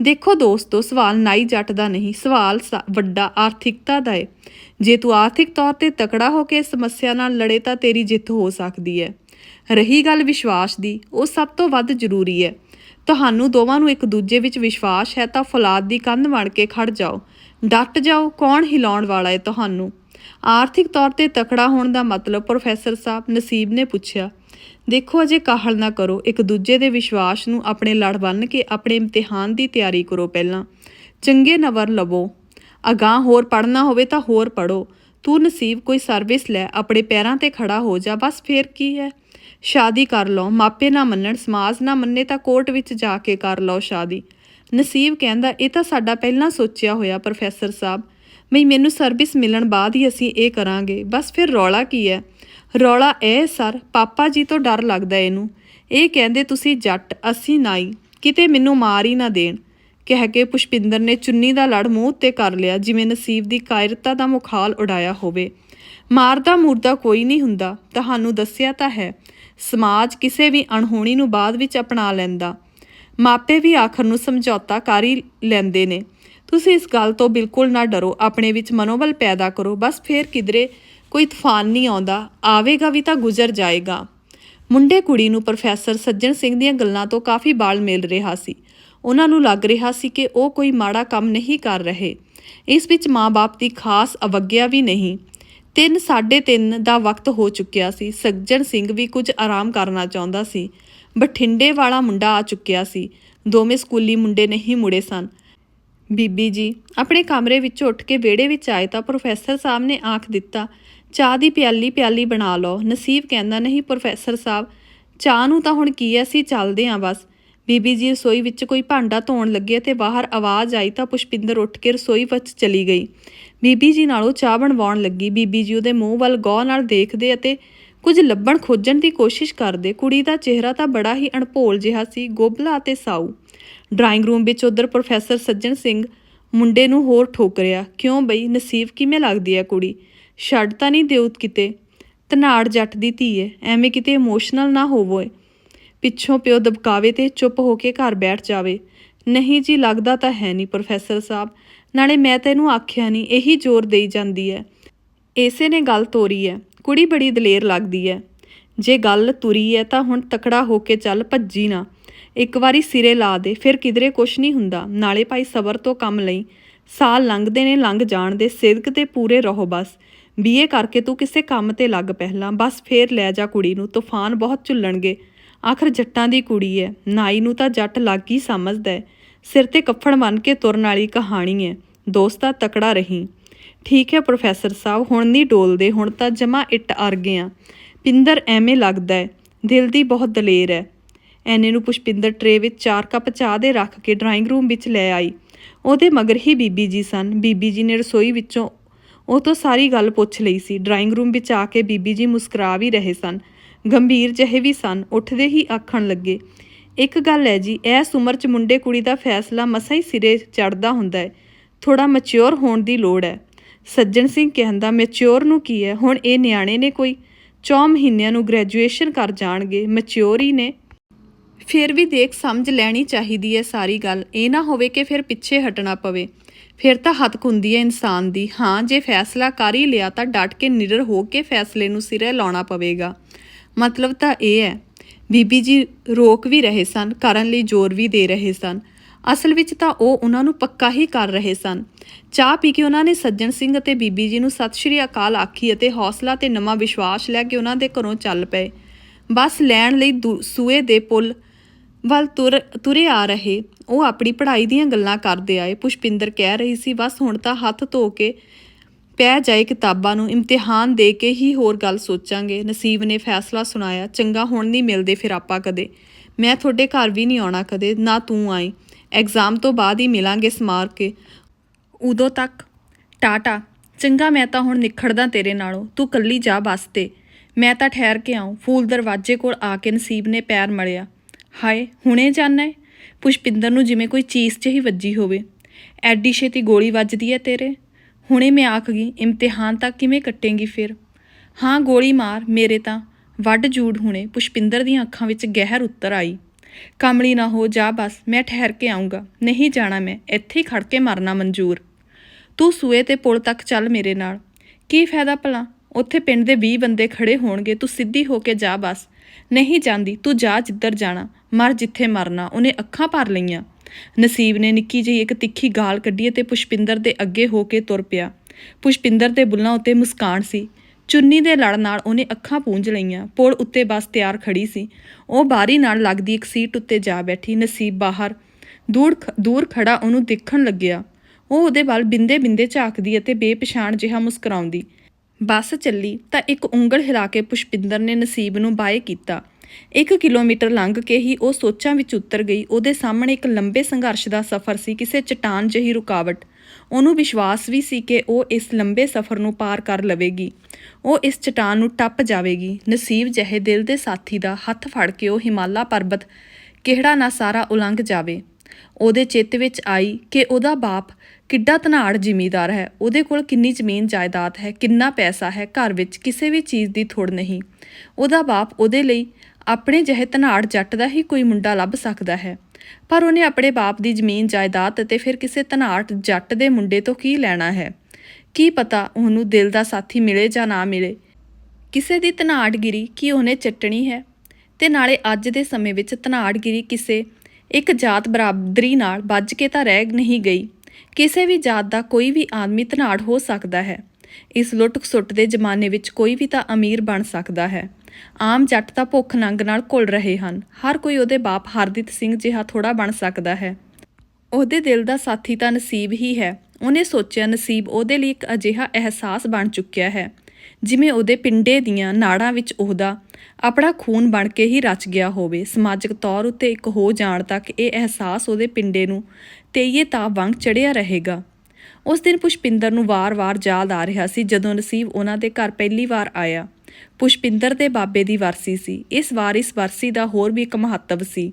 ਦੇਖੋ ਦੋਸਤੋ, ਸਵਾਲ ਨਾਈ ਜੱਟ ਦਾ ਨਹੀਂ, ਸਵਾਲ ਸਾ- ਵੱਡਾ ਆਰਥਿਕਤਾ ਦਾ ਹੈ ਜੇ ਤੂੰ ਆਰਥਿਕ ਤੌਰ ਤੇ ਤਕੜਾ ਹੋ ਕੇ ਸਮੱਸਿਆ ਨਾਲ ਲੜੇ ਤਾਂ ਤੇਰੀ ਜਿੱਤ ਹੋ ਸਕਦੀ ਹੈ ਰਹੀ ਗੱਲ ਵਿਸ਼ਵਾਸ ਦੀ, ਉਹ ਸਭ ਤੋਂ ਵੱਧ ਜ਼ਰੂਰੀ ਹੈ ਤੁਹਾਨੂੰ ਦੋਵਾਂ ਨੂੰ ਇੱਕ ਦੂਜੇ ਵਿੱਚ ਵਿਸ਼ਵਾਸ ਹੈ ਤਾਂ ਫੌਲਾਦ ਦੀ ਕੰਧ ਬਣ ਕੇ ਖੜ ਜਾਓ। ਡਟ ਜਾਓ, ਕੌਣ ਹਿਲਾਉਣ ਵਾਲਾ ਹੈ ਤੁਹਾਨੂੰ? ਆਰਥਿਕ ਤੌਰ ਤੇ ਤਕੜਾ ਹੋਣ ਦਾ ਮਤਲਬ ਪ੍ਰੋਫੈਸਰ ਸਾਹਿਬ ਨਸੀਬ ਨੇ ਪੁੱਛਿਆ, ਦੇਖੋ ਅਜੇ ਕਾਹਲ ਨਾ ਕਰੋ, ਇੱਕ ਦੂਜੇ ਦੇ ਵਿਸ਼ਵਾਸ ਨੂੰ ਆਪਣੇ ਲੜ ਬੰਨ ਕੇ ਆਪਣੇ ਇਮਤਿਹਾਨ ਦੀ ਤਿਆਰੀ ਕਰੋ ਪਹਿਲਾਂ। ਚੰਗੇ ਨਵਰ ਲਵੋ। ਅਗਾਹ ਹੋਰ ਪੜਨਾ ਹੋਵੇ ਤਾਂ ਹੋਰ ਪੜੋ ਤੂੰ ਨਸੀਬ ਕੋਈ ਸਰਵਿਸ ਲੈ, ਆਪਣੇ ਪੈਰਾਂ ਤੇ ਖੜਾ ਹੋ ਜਾ, ਬਸ ਫੇਰ ਕੀ ਹੈ ਸ਼ਾਦੀ ਕਰ ਲਓ, ਮਾਪੇ ਨਾ ਮੰਨਣ, ਸਮਾਜ ਨਾ ਮੰਨੇ ਤਾਂ ਕੋਰਟ ਵਿੱਚ ਜਾ ਕੇ ਕਰ ਲਓ ਸ਼ਾਦੀ। ਨਸੀਬ ਕਹਿੰਦਾ, ਇਹ ਤਾਂ ਸਾਡਾ ਪਹਿਲਾਂ ਸੋਚਿਆ ਹੋਇਆ, ਪ੍ਰੋਫੈਸਰ ਸਾਹਿਬ। ਬਈ ਮੈਨੂੰ ਸਰਵਿਸ ਮਿਲਣ ਬਾਅਦ ਹੀ ਅਸੀਂ ਇਹ ਕਰਾਂਗੇ। ਬਸ ਫਿਰ ਰੌਲਾ ਕੀ ਹੈ? ਰੌਲਾ ਇਹ ਸਰ, ਪਾਪਾ ਜੀ ਤੋਂ ਡਰ ਲੱਗਦਾ ਇਹਨੂੰ। ਇਹ ਕਹਿੰਦੇ, ਤੁਸੀਂ ਜੱਟ, ਅਸੀਂ ਨਾਈ। ਕਿਤੇ ਮੈਨੂੰ ਮਾਰ ਹੀ ਨਾ ਦੇਣ। ਕਹਿ ਕੇ ਪੁਸ਼ਪਿੰਦਰ ਨੇ ਚੁੰਨੀ ਦਾ ਲੜ ਮੂੰਹ ਉੱਤੇ ਕਰ ਲਿਆ, ਜਿਵੇਂ ਨਸੀਬ ਦੀ ਕਾਇਰਤਾ ਦਾ ਮੁਖਾਲ ਉਡਾਇਆ ਹੋਵੇ। ਮਾਰਦਾ ਮੁਰਦਾ ਕੋਈ ਨਹੀਂ ਹੁੰਦਾ, ਤੁਹਾਨੂੰ ਦੱਸਿਆ ਤਾਂ ਹੈ। ਸਮਾਜ ਕਿਸੇ ਵੀ ਅਣਹੋਣੀ ਨੂੰ ਬਾਅਦ ਵਿੱਚ ਅਪਣਾ ਲੈਂਦਾ। ਮਾਪੇ ਵੀ ਆਖਰ ਨੂੰ ਸਮਝੌਤਾ ਕਰ ਹੀ ਲੈਂਦੇ ਨੇ। ਤੁਸੀਂ ਇਸ ਗੱਲ ਤੋਂ ਬਿਲਕੁਲ ਨਾ ਡਰੋ, ਆਪਣੇ ਵਿੱਚ ਮਨੋਬਲ ਪੈਦਾ ਕਰੋ, ਬਸ ਫੇਰ ਕਿਧਰੇ ਕੋਈ ਤੂਫਾਨ ਨਹੀਂ ਆਉਂਦਾ, ਆਵੇਗਾ ਵੀ ਤਾਂ ਗੁਜ਼ਰ ਜਾਏਗਾ। ਮੁੰਡੇ ਕੁੜੀ ਨੂੰ ਪ੍ਰੋਫੈਸਰ ਸੱਜਣ ਸਿੰਘ ਦੀਆਂ ਗੱਲਾਂ ਤੋਂ ਕਾਫੀ ਬਾਲ ਮਿਲ ਰਿਹਾ ਸੀ। ਉਹਨਾਂ ਨੂੰ ਲੱਗ ਰਿਹਾ ਸੀ ਕਿ ਉਹ ਕੋਈ ਮਾੜਾ ਕੰਮ ਨਹੀਂ ਕਰ ਰਹੇ। ਇਸ ਵਿੱਚ ਮਾਂ-ਬਾਪ ਦੀ ਖਾਸ ਅਵਗਿਆ ਵੀ ਨਹੀਂ। ਤਿੰਨ, ਸਾਢੇ ਤਿੰਨ ਦਾ ਵਕਤ ਹੋ ਚੁੱਕਿਆ ਸੀ। ਸੱਜਣ ਸਿੰਘ ਵੀ ਕੁਝ ਆਰਾਮ ਕਰਨਾ ਚਾਹੁੰਦਾ ਸੀ। ਬਠਿੰਡੇ ਵਾਲਾ ਮੁੰਡਾ ਆ ਚੁੱਕਿਆ ਸੀ। ਦੋਵੇਂ ਸਕੂਲੀ ਮੁੰਡੇ ਨਹੀਂ ਮੁੜੇ ਸਨ। ਬੀਬੀ ਜੀ, ਆਪਣੇ ਕਮਰੇ ਵਿੱਚੋਂ ਉੱਠ ਕੇ ਵਿਹੜੇ ਵਿੱਚ ਆਏ ਤਾਂ ਪ੍ਰੋਫੈਸਰ ਸਾਹਿਬ ਨੇ ਆਖ ਦਿੱਤਾ, ਚਾਹ ਦੀ ਪਿਆਲੀ ਪਿਆਲੀ ਬਣਾ ਲਓ। ਨਸੀਬ ਕਹਿੰਦਾ, ਨਹੀਂ ਪ੍ਰੋਫੈਸਰ ਸਾਹਿਬ, ਚਾਹ ਨੂੰ ਤਾਂ ਹੁਣ ਕੀ ਐ ਅਸੀਂ ਚੱਲਦੇ ਆਂ ਬਸ? ਬੀਬੀ ਜੀ ਰਸੋਈ ਵਿੱਚ ਕੋਈ ਭਾਂਡਾ ਧੋਣ ਲੱਗੇ ਤੇ ਬਾਹਰ ਆਵਾਜ਼ ਆਈ ਤਾਂ ਪੁਸ਼ਪਿੰਦਰ ਉੱਠ ਕੇ ਰਸੋਈ ਵਿੱਚ ਚਲੀ ਗਈ। ਬੀਬੀ ਜੀ ਨਾਲੋਂ ਚਾਹ ਬਣਵਾਉਣ ਲੱਗੀ। ਬੀਬੀ ਜੀ ਉਹਦੇ ਮੂੰਹ ਵੱਲ ਗੌਰ ਨਾਲ ਦੇਖਦੇ ਅਤੇ ਕੁਝ ਲੱਭਣ ਖੋਜਣ ਦੀ ਕੋਸ਼ਿਸ਼ ਕਰਦੇ। ਕੁੜੀ ਦਾ ਚਿਹਰਾ ਤਾਂ ਬੜਾ ਹੀ ਅਣਭੋਲ ਜਿਹਾ ਸੀ ਗੋਬਲਾ ਅਤੇ ਸਾਊ। ਡਰਾਇੰਗ ਰੂਮ ਵਿੱਚ ਉਧਰ ਪ੍ਰੋਫੈਸਰ ਸੱਜਣ ਸਿੰਘ ਮੁੰਡੇ ਨੂੰ ਹੋਰ ਠੋਕਰਿਆ ਕਿਉਂ ਬਈ? ਨਸੀਬ ਕਿਵੇਂ ਲੱਗਦੀ ਹੈ ਕੁੜੀ? ਛੱਡ ਤਾਂ ਨਹੀਂ ਦਿਉ ਕਿਤੇ। ਧਨਾੜ ਜੱਟ ਦੀ ਧੀ ਏ ਐਵੇਂ ਕਿਤੇ ਇਮੋਸ਼ਨਲ ਨਾ ਹੋਵੋਏ। ਪਿੱਛੋਂ ਪਿਓ ਦਬਕਾਵੇ ਤੇ ਚੁੱਪ ਹੋ ਕੇ ਘਰ ਬੈਠ ਜਾਵੇ। ਨਹੀਂ ਜੀ, ਲੱਗਦਾ ਤਾਂ ਹੈ ਨਹੀਂ ਪ੍ਰੋਫੈਸਰ ਸਾਹਿਬ। ਨਾਲੇ ਮੈਂ ਤੈਨੂੰ ਆਖਿਆ ਨਹੀਂ, ਇਹੀ ਜ਼ੋਰ ਦੇਈ ਜਾਂਦੀ ਹੈ ਇਸੇ ਨੇ ਗੱਲ ਤੋਰੀ ਹੈ ਕੁੜੀ ਬੜੀ ਦਲੇਰ ਲੱਗਦੀ ਹੈ ਜੇ ਗੱਲ ਤੁਰੀ ਹੈ ਤਾਂ ਹੁਣ ਤਕੜਾ ਹੋ ਕੇ ਚੱਲ ਭੱਜੀ ਨਾ। ਇੱਕ ਵਾਰੀ ਸਿਰੇ ਲਾ ਦੇ, ਫਿਰ ਕਿਧਰੇ ਕੁਛ ਨਹੀਂ ਹੁੰਦਾ। ਨਾਲੇ ਭਾਈ ਸਬਰ ਤੋਂ ਕੰਮ ਲਈ। ਸਾਲ ਲੰਘਦੇ ਨੇ, ਲੰਘ ਜਾਣ ਦੇ। ਸਿਦਕ ਤੇ ਪੂਰੇ ਰਹੋ ਬਸ। ਬੀਏ ਕਰਕੇ ਤੂੰ ਕਿਸੇ ਕੰਮ ਤੇ ਲੱਗ ਪਹਿਲਾਂ। ਬਸ ਫੇਰ ਲੈ ਜਾ ਕੁੜੀ ਨੂੰ। ਤੂਫਾਨ ਬਹੁਤ ਝੁੱਲਣਗੇ। ਆਖਰ ਜੱਟਾਂ ਦੀ ਕੁੜੀ ਹੈ ਨਾਈ ਨੂੰ ਤਾਂ ਜੱਟ ਲੱਗ ਹੀ ਸਮਝਦਾ ਹੈ ਸਿਰ ਤੇ ਕੱਫਣ ਬਨ ਕੇ ਤੁਰਨ ਵਾਲੀ ਕਹਾਣੀ ਹੈ ਦੋਸਤਾ ਤਕੜਾ ਰਹੀ। ਠੀਕ ਹੈ ਪ੍ਰੋਫੈਸਰ ਸਾਹਿਬ, ਹੁਣ ਨਹੀਂ ਡੋਲਦੇ। ਹੁਣ ਤਾਂ ਜਮਾ ਇੱਟ ਅਰ ਗਏ ਆ। ਪਿੰਦਰ ਐਵੇਂ ਲੱਗਦਾ ਹੈ ਦਿਲ ਦੀ ਬਹੁਤ ਦਲੇਰ ਹੈ ਐਨੇ ਨੂੰ ਪੁਸ਼ਪਿੰਦਰ ਟਰੇ ਵਿੱਚ ਚਾਰ ਕੱਪ ਚਾਹ ਦੇ ਰੱਖ ਕੇ ਡਰਾਇੰਗ ਰੂਮ ਵਿੱਚ ਲੈ ਆਈ। ਉਹਦੇ ਮਗਰ ਹੀ ਬੀਬੀ ਜੀ ਸਨ। ਬੀਬੀ ਜੀ ਨੇ ਰਸੋਈ ਵਿੱਚੋਂ ਉਹ ਤੋਂ ਸਾਰੀ ਗੱਲ ਪੁੱਛ ਲਈ ਸੀ। ਡਰਾਇੰਗ ਰੂਮ ਵਿੱਚ ਆ ਕੇ ਬੀਬੀ ਜੀ ਮੁਸਕਰਾ ਵੀ ਰਹੇ ਸਨ। ਗੰਭੀਰ ਜਿਹੇ ਵੀ ਸਨ। ਉੱਠਦੇ ਹੀ ਆਖਣ ਲੱਗੇ, ਇੱਕ ਗੱਲ ਹੈ ਜੀ ਇਸ ਉਮਰ 'ਚ ਮੁੰਡੇ ਕੁੜੀ ਦਾ ਫੈਸਲਾ ਮਸਾ ਹੀ ਸਿਰੇ ਚੜਦਾ ਹੁੰਦਾ ਹੈ। ਥੋੜਾ ਮੈਚੁਰ ਹੋਣ ਦੀ ਲੋੜ ਹੈ। ਸੱਜਣ ਸਿੰਘ ਕਹਿੰਦਾ ਮੈਚੁਰ ਨੂੰ ਕੀ ਹੈ? ਹੁਣ ਇਹ ਨਿਆਣੇ ਨੇ ਕੋਈ 4 ਮਹੀਨਿਆਂ ਨੂੰ ਗ੍ਰੈਜੂਏਸ਼ਨ ਕਰ ਜਾਣਗੇ। ਮੈਚੁਰ ਹੀ ਨੇ। ਫਿਰ ਵੀ ਦੇਖ ਸਮਝ ਲੈਣੀ ਚਾਹੀਦੀ ਹੈ ਸਾਰੀ ਗੱਲ। ਇਹ ਨਾ ਹੋਵੇ ਕਿ ਫਿਰ ਪਿੱਛੇ ਹਟਣਾ ਪਵੇ। ਫਿਰ ਤਾਂ ਹੱਥ ਹੁੰਦੀ ਹੈ ਇਨਸਾਨ ਦੀ। ਹਾਂ, ਜੇ ਫੈਸਲਾ ਕਰ ਹੀ ਲਿਆ ਤਾਂ ਡਟ ਕੇ ਨਿਰਰ ਹੋ ਕੇ ਫੈਸਲੇ ਨੂੰ ਸਿਰੇ ਲਾਉਣਾ ਪਵੇਗਾ। ਮਤਲਬ ਤਾਂ ਇਹ ਹੈ, ਬੀਬੀ ਜੀ ਰੋਕ ਵੀ ਰਹੇ ਸਨ, ਕਰਨ ਲਈ ਜ਼ੋਰ ਵੀ ਦੇ ਰਹੇ ਸਨ। ਅਸਲ ਵਿੱਚ ਤਾਂ ਉਹ ਉਹਨਾਂ ਨੂੰ ਪੱਕਾ ਹੀ ਕਰ ਰਹੇ ਸਨ। ਚਾਹ ਪੀ ਕੇ ਉਹਨਾਂ ਨੇ ਸੱਜਣ ਸਿੰਘ ਅਤੇ ਬੀਬੀ ਜੀ ਨੂੰ ਸਤਿ ਸ਼੍ਰੀ ਅਕਾਲ ਆਖੀ ਅਤੇ ਹੌਸਲਾ ਤੇ ਨਵਾਂ ਵਿਸ਼ਵਾਸ ਲੈ ਕੇ ਉਹਨਾਂ ਦੇ ਘਰੋਂ ਚੱਲ ਪਏ। ਬਸ ਲੈਣ ਲਈ ਦੂ- ਸੂਏ ਦੇ ਪੁੱਲ ਵੱਲ ਤੁਰ, ਤੁਰੇ ਆ ਰਹੇ। ਉਹ ਆਪਣੀ ਪੜ੍ਹਾਈ ਦੀਆਂ ਗੱਲਾਂ ਕਰਦੇ ਆਏ। ਪੁਸ਼ਪਿੰਦਰ ਕਹਿ ਰਹੀ ਸੀ, ਬਸ ਹੁਣ ਤਾਂ ਹੱਥ ਧੋ ਕੇ ਪੈ ਜਾਏ ਕਿਤਾਬਾਂ ਨੂੰ। ਇਮਤਿਹਾਨ ਦੇ ਕੇ ਹੀ ਹੋਰ ਗੱਲ ਸੋਚਾਂਗੇ। ਨਸੀਬ ਨੇ ਫੈਸਲਾ ਸੁਣਾਇਆ। ਚੰਗਾ, ਹੁਣ ਨਹੀਂ ਮਿਲਦੇ ਫਿਰ ਆਪਾਂ ਕਦੇ। ਮੈਂ ਤੁਹਾਡੇ ਘਰ ਵੀ ਨਹੀਂ ਆਉਣਾ ਕਦੇ, ਨਾ ਤੂੰ ਆਈ। ਐਗਜ਼ਾਮ ਤੋਂ ਬਾਅਦ ਹੀ ਮਿਲਾਂਗੇ ਸਮਾਰ ਕੇ। ਉਦੋਂ ਤੱਕ? ਟਾਟਾ, ਚੰਗਾ, ਮੈਂ ਤਾਂ ਹੁਣ ਨਿਖੜਦਾ ਤੇਰੇ ਨਾਲੋਂ। ਤੂੰ ਕੱਲੀ ਜਾ ਬੱਸ ਤੇ। ਮੈਂ ਤਾਂ ਠਹਿਰ ਕੇ ਆਉਂ ਫੂਲ ਦਰਵਾਜ਼ੇ ਕੋਲ ਆ ਕੇ ਨਸੀਬ ਨੇ ਪੈਰ ਮਲਿਆ ਹਾਏ, ਹੁਣੇ ਜਾਣਾ? ਹੈ ਪੁਸ਼ਪਿੰਦਰ ਨੂੰ ਜਿਵੇਂ ਕੋਈ ਚੀਜ਼ 'ਚ ਹੀ ਵੱਜੀ ਹੋਵੇ। ਐਡੀ ਛੇਤੀ ਗੋਲੀ ਵੱਜਦੀ ਹੈ ਤੇਰੇ? ਹੁਣੇ ਮੈਂ ਆਖ ਗਈ, ਇਮਤਿਹਾਨ ਤਾਂ ਕਿਵੇਂ ਕੱਟੇਂਗੀ ਫਿਰ? ਹਾਂ, ਗੋਲੀ ਮਾਰ, ਮੇਰੇ ਤਾਂ। ਵੱਡ ਜੂੜ ਹੁਣੇ, ਪੁਸ਼ਪਿੰਦਰ ਦੀਆਂ ਅੱਖਾਂ ਵਿੱਚ ਗਹਿਰ ਉੱਤਰ ਆਈ। ਕਮਲੀ ਨਾ ਹੋ, ਜਾ ਬਸ, ਮੈਂ ਠਹਿਰ ਕੇ ਆਉਂਗਾ ਨਹੀਂ ਜਾਣਾ ਮੈਂ, ਇੱਥੇ ਹੀ ਖੜ ਕੇ ਮਰਨਾ ਮਨਜ਼ੂਰ। ਤੂੰ ਸੂਏ ਤੇ ਪੁਲ ਤੱਕ ਚੱਲ ਮੇਰੇ ਨਾਲ। ਕੀ ਫਾਇਦਾ ਭਲਾ? ਉੱਥੇ ਪਿੰਡ ਦੇ 20 ਬੰਦੇ ਖੜੇ ਹੋਣਗੇ, ਤੂੰ ਸਿੱਧੀ ਹੋ ਕੇ ਜਾ ਬਸ। ਨਹੀਂ ਜਾਂਦੀ, ਤੂੰ ਜਾ ਜਿੱਧਰ ਜਾਣਾ। ਮਰ ਜਿੱਥੇ ਮਰਨਾ, ਉਹਨੇ ਅੱਖਾਂ ਭਰ ਲਈਆਂ। ਨਸੀਬ ਨੇ ਨਿੱਕੀ ਜਿਹੀ ਇੱਕ ਤਿੱਖੀ ਗਾਲ ਕੱਢੀ ਤੇ ਪੁਸ਼ਪਿੰਦਰ ਦੇ ਅੱਗੇ ਹੋ ਕੇ ਤੁਰ ਪਿਆ। ਪੁਸ਼ਪਿੰਦਰ ਦੇ ਬੁੱਲਾਂ ਉੱਤੇ ਮੁਸਕਾਨ ਸੀ। ਚੁੰਨੀ ਦੇ ਲੜ ਨਾਲ ਉਹਨੇ ਅੱਖਾਂ ਪੂੰਝ ਲਈਆਂ। ਪੁਲ ਉੱਤੇ ਬੱਸ ਤਿਆਰ ਖੜੀ ਸੀ। ਉਹ ਬਾਰੀ ਨਾਲ ਲੱਗਦੀ ਇੱਕ ਸੀਟ ਉੱਤੇ ਜਾ ਬੈਠੀ। ਨਸੀਬ ਬਾਹਰ ਦੂਰ ਖ- ਦੂਰ ਖੜਾ ਉਹਨੂੰ ਦੇਖਣ ਲੱਗਿਆ। ਉਹ ਉਹਦੇ ਵੱਲ ਬਿੰਦੇ ਬਿੰਦੇ ਝਾਕਦੀ ਅਤੇ ਬੇਪਛਾਣ ਜਿਹਾ ਮੁਸਕਰਾਉਂਦੀ। ਬੱਸ ਚੱਲੀ ਤਾਂ ਇੱਕ ਉਂਗਲ ਹਿਲਾ ਕੇ ਪੁਸ਼ਪਿੰਦਰ ਨੇ ਨਸੀਬ ਨੂੰ ਬਾਏ ਕੀਤਾ। ਇੱਕ ਕਿਲੋਮੀਟਰ ਲੰਘ ਕੇ ਹੀ ਉਹ ਸੋਚਾਂ ਵਿੱਚ ਉਤਰ ਗਈ। ਉਹਦੇ ਸਾਹਮਣੇ ਇੱਕ ਲੰਬੇ ਸੰਘਰਸ਼ ਦਾ ਸਫ਼ਰ ਸੀ, ਕਿਸੇ ਚਟਾਨ ਜਿਹੀ ਰੁਕਾਵਟ। ਉਹਨੂੰ ਵਿਸ਼ਵਾਸ ਵੀ ਸੀ ਕਿ ਉਹ ਇਸ ਲੰਬੇ ਸਫ਼ਰ ਨੂੰ ਪਾਰ ਕਰ ਲਵੇਗੀ। ਉਹ ਇਸ ਚਟਾਨ ਨੂੰ ਟੱਪ ਜਾਵੇਗੀ। ਨਸੀਬ ਜਿਹੇ ਦਿਲ ਦੇ ਸਾਥੀ ਦਾ ਹੱਥ ਫੜ ਕੇ ਉਹ ਹਿਮਾਲਾ ਪਰਬਤ, ਕਿਹੜਾ ਨਾ ਸਾਰਾ ਉਲੰਘ ਜਾਵੇ। ਉਹਦੇ ਚਿੱਤ ਵਿੱਚ ਆਈ ਕਿ ਉਹਦਾ ਬਾਪ ਕਿੱਡਾ ਧਨਾੜ ਜ਼ਿਮੀਦਾਰ ਹੈ। ਉਹਦੇ ਕੋਲ ਕਿੰਨੀ ਜ਼ਮੀਨ ਜਾਇਦਾਦ ਹੈ, ਕਿੰਨਾ ਪੈਸਾ ਹੈ, ਘਰ ਵਿੱਚ ਕਿਸੇ ਵੀ ਚੀਜ਼ ਦੀ ਥੋੜ ਨਹੀਂ। ਉਹਦਾ ਬਾਪ ਉਹਦੇ ਲਈ ਆਪਣੇ ਜਿਹੇ ਧਨਾੜ ਜੱਟ ਦਾ ਹੀ ਕੋਈ ਮੁੰਡਾ ਲੱਭ ਸਕਦਾ ਹੈ। ਪਰ ਉਹਨੇ ਆਪਣੇ ਬਾਪ ਦੀ ਜ਼ਮੀਨ, ਜਾਇਦਾਦ ਅਤੇ ਫਿਰ ਕਿਸੇ ਧਨਾੜ ਜੱਟ ਦੇ ਮੁੰਡੇ ਤੋਂ ਕੀ ਲੈਣਾ ਹੈ? ਕੀ ਪਤਾ ਉਹਨੂੰ ਦਿਲ ਦਾ ਸਾਥੀ ਮਿਲੇ ਜਾਂ ਨਾ ਮਿਲੇ? ਕਿਸੇ ਦੀ ਧਨਾੜਗਿਰੀ ਕੀ ਉਹਨੇ ਚੱਟਣੀ ਹੈ? ਤੇ ਨਾਲੇ ਅੱਜ ਦੇ ਸਮੇਂ ਵਿੱਚ ਧਨਾੜਗਿਰੀ ਕਿਸੇ ਇੱਕ ਜਾਤ ਬਰਾਬਰੀ ਨਾਲ ਵੱਜ ਕੇ ਤਾਂ ਰਹਿ ਨਹੀਂ ਗਈ। ਕਿਸੇ ਵੀ ਜਾਤ ਦਾ ਕੋਈ ਵੀ ਆਦਮੀ ਧਨਾੜ ਹੋ ਸਕਦਾ ਹੈ। ਇਸ ਲੁੱਟ-ਖਸੁੱਟ ਦੇ ਜ਼ਮਾਨੇ ਵਿੱਚ ਕੋਈ ਵੀ ਤਾਂ ਅਮੀਰ ਬਣ ਸਕਦਾ ਹੈ। ਆਮ ਜੱਟ ਤਾਂ ਭੁੱਖ ਨੰਗ ਨਾਲ ਘੁਲ ਰਹੇ ਹਨ। ਹਰ ਕੋਈ ਉਹਦੇ ਬਾਪ ਹਰਦੀਤ ਸਿੰਘ ਜਿਹਾ ਥੋੜਾ ਬਣ ਸਕਦਾ ਹੈ। ਉਹਦੇ ਦਿਲ ਦਾ ਸਾਥੀ ਤਾਂ ਨਸੀਬ ਹੀ ਹੈ। ਉਹਨੇ ਸੋਚਿਆ ਨਸੀਬ ਉਹਦੇ ਲਈ ਇੱਕ ਅਜਿਹਾ ਅਹਿਸਾਸ ਬਣ ਚੁੱਕਿਆ ਹੈ, ਜਿਵੇਂ ਉਹਦੇ ਪਿੰਡੇ ਦੀਆਂ ਨਾੜਾਂ ਵਿੱਚ ਉਹਦਾ ਆਪਣਾ ਖੂਨ ਬਣ ਕੇ ਹੀ ਰਚ ਗਿਆ ਹੋਵੇ। ਸਮਾਜਿਕ ਤੌਰ ਉੱਤੇ ਇੱਕ ਹੋ ਜਾਣ ਤੱਕ ਇਹ ਅਹਿਸਾਸ ਉਹਦੇ ਪਿੰਡੇ ਨੂੰ ਤੇਈਏ ਤਾਂ ਵਾਂਗ ਚੜਿਆ ਰਹੇਗਾ। ਉਸ ਦਿਨ ਪੁਸ਼ਪਿੰਦਰ ਨੂੰ ਵਾਰ-ਵਾਰ ਯਾਦ ਆ ਰਿਹਾ ਸੀ ਜਦੋਂ ਨਸੀਬ ਉਹਨਾਂ ਦੇ ਘਰ ਪਹਿਲੀ ਵਾਰ ਆਇਆ। ਪੁਸ਼ਪਿੰਦਰ ਦੇ ਬਾਬੇ ਦੀ ਵਰਸੀ ਸੀ। ਇਸ ਵਾਰ ਇਸ ਵਰਸੀ ਦਾ ਹੋਰ ਵੀ ਇੱਕ ਮਹੱਤਵ ਸੀ।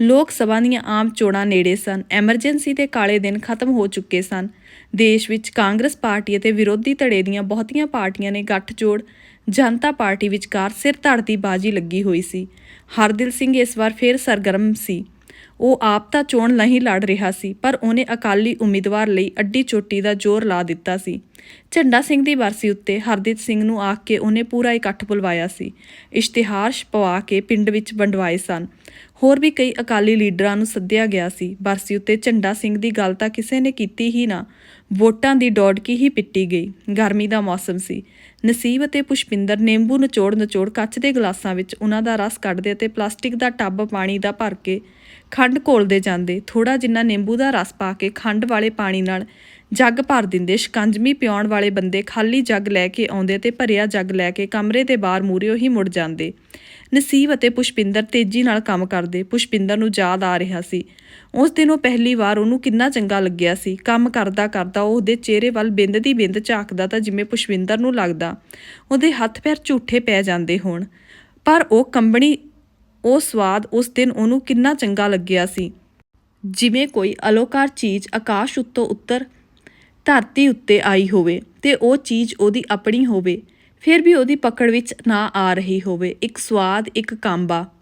ਲੋਕ ਸਭਾ ਦੀਆਂ ਆਮ ਚੋਣਾਂ ਨੇੜੇ ਸਨ। ਐਮਰਜੈਂਸੀ ਦੇ ਕਾਲੇ ਦਿਨ ਖਤਮ ਹੋ ਚੁੱਕੇ ਸਨ। ਦੇਸ਼ ਵਿੱਚ ਕਾਂਗਰਸ ਪਾਰਟੀ ਅਤੇ ਵਿਰੋਧੀ ਧੜੇ ਦੀਆਂ ਬਹੁਤੀਆਂ ਪਾਰਟੀਆਂ ਨੇ ਗੱਠਜੋੜ ਜਨਤਾ ਪਾਰਟੀ ਵਿਚਕਾਰ ਸਿਰ ਧੜ ਦੀ ਬਾਜੀ ਲੱਗੀ ਹੋਈ ਸੀ। ਹਰਦਿਲ ਸਿੰਘ ਇਸ ਵਾਰ ਫੇਰ ਸਰਗਰਮ ਸੀ। ਉਹ ਆਪ ਤਾਂ ਚੋਣ ਨਹੀਂ ਲੜ ਰਿਹਾ ਸੀ, ਪਰ ਉਹਨੇ ਅਕਾਲੀ ਉਮੀਦਵਾਰ ਲਈ ਅੱਡੀ ਚੋਟੀ ਦਾ ਜ਼ੋਰ ਲਾ ਦਿੱਤਾ ਸੀ। ਝੰਡਾ ਸਿੰਘ ਦੀ ਵਰਸੀ ਉੱਤੇ ਹਰਦੀਪ ਸਿੰਘ ਨੂੰ ਆਖ ਕੇ ਉਹਨੇ ਪੂਰਾ ਇਕੱਠ ਬੁਲਵਾਇਆ ਸੀ। ਇਸ਼ਤਿਹਾਰ ਛਪਵਾ ਕੇ ਪਿੰਡ ਵਿੱਚ ਵੰਡਵਾਏ ਸਨ। ਹੋਰ ਵੀ ਕਈ ਅਕਾਲੀ ਲੀਡਰਾਂ ਨੂੰ ਸੱਦਿਆ ਗਿਆ ਸੀ। ਵਰਸੀ ਉੱਤੇ ਝੰਡਾ ਸਿੰਘ ਦੀ ਗੱਲ ਤਾਂ ਕਿਸੇ ਨੇ ਕੀਤੀ ਹੀ ਨਾ। ਵੋਟਾਂ ਦੀ ਡੋਡਕੀ ਹੀ ਪਿੱਟੀ ਗਈ। ਗਰਮੀ ਦਾ ਮੌਸਮ ਸੀ। ਨਸੀਬ ਅਤੇ ਪੁਸ਼ਪਿੰਦਰ ਨਿੰਬੂ ਨਚੋੜ ਨਚੋੜ ਕੱਚ ਦੇ ਗਲਾਸਾਂ ਵਿੱਚ ਉਹਨਾਂ ਦਾ ਰਸ ਕੱਢਦੇ ਅਤੇ ਪਲਾਸਟਿਕ ਦਾ ਟੱਬ ਪਾਣੀ ਦਾ ਭਰ ਕੇ ਖੰਡ ਘੋਲਦੇ ਜਾਂਦੇ ਥੋੜਾ ਜਿੰਨਾ ਨਿੰਬੂ ਦਾ ਰਸ ਪਾ ਕੇ ਖੰਡ ਵਾਲੇ ਪਾਣੀ ਨਾਲ ਜੱਗ ਭਰ ਦਿੰਦੇ, ਸ਼ਿਕੰਜਮੀ ਪਿਉਣ ਵਾਲੇ ਬੰਦੇ ਖਾਲੀ ਜੱਗ ਲੈ ਕੇ ਆਉਂਦੇ ਤੇ ਭਰਿਆ ਜੱਗ ਲੈ ਕੇ ਕਮਰੇ ਦੇ ਬਾਹਰ ਮੂਰਿਓ ਹੀ ਮੁੜ ਜਾਂਦੇ। ਨਸੀਬ ਅਤੇ ਪੁਸ਼ਪਿੰਦਰ ਤੇਜ਼ੀ ਨਾਲ ਕੰਮ ਕਰਦੇ, ਪੁਸ਼ਪਿੰਦਰ ਨੂੰ ਯਾਦ ਆ ਰਿਹਾ ਸੀ। ਉਸ ਦਿਨ ਉਹ ਪਹਿਲੀ ਵਾਰ ਉਹਨੂੰ ਕਿੰਨਾ ਚੰਗਾ ਲੱਗਿਆ ਸੀ। ਕੰਮ ਕਰਦਾ ਕਰਦਾ ਉਹ ਉਹਦੇ ਚਿਹਰੇ ਵੱਲ ਬਿੰਦ ਦੀ ਬਿੰਦ ਝਾਕਦਾ ਤਾਂ ਜਿਵੇਂ ਪੁਸ਼ਪਿੰਦਰ ਨੂੰ ਲੱਗਦਾ, ਉਹਦੇ ਹੱਥ ਪੈਰ ਝੂਠੇ ਪੈ ਜਾਂਦੇ ਹੋਣ। ਪਰ ਉਹ ਕੰਬਣੀ ਉਹ ਸਵਾਦ ਉਸ ਦਿਨ ਉਹਨੂੰ ਕਿੰਨਾ ਚੰਗਾ ਲੱਗਿਆ ਸੀ। ਜਿਵੇਂ ਕੋਈ ਅਲੋਕਾਰ ਚੀਜ਼ ਆਕਾਸ਼ ਉੱਤੋਂ ਉੱਤਰ, ਧਰਤੀ ਉੱਤੇ ਆਈ ਹੋਵੇ ਤੇ ਉਹ ਚੀਜ਼ ਉਹਦੀ ਆਪਣੀ ਹੋਵੇ, ਫਿਰ ਵੀ ਉਹਦੀ ਪਕੜ ਵਿੱਚ ਨਾ ਆ ਰਹੀ ਹੋਵੇ। ਇੱਕ ਸਵਾਦ, ਇੱਕ ਕਾਂਬਾ।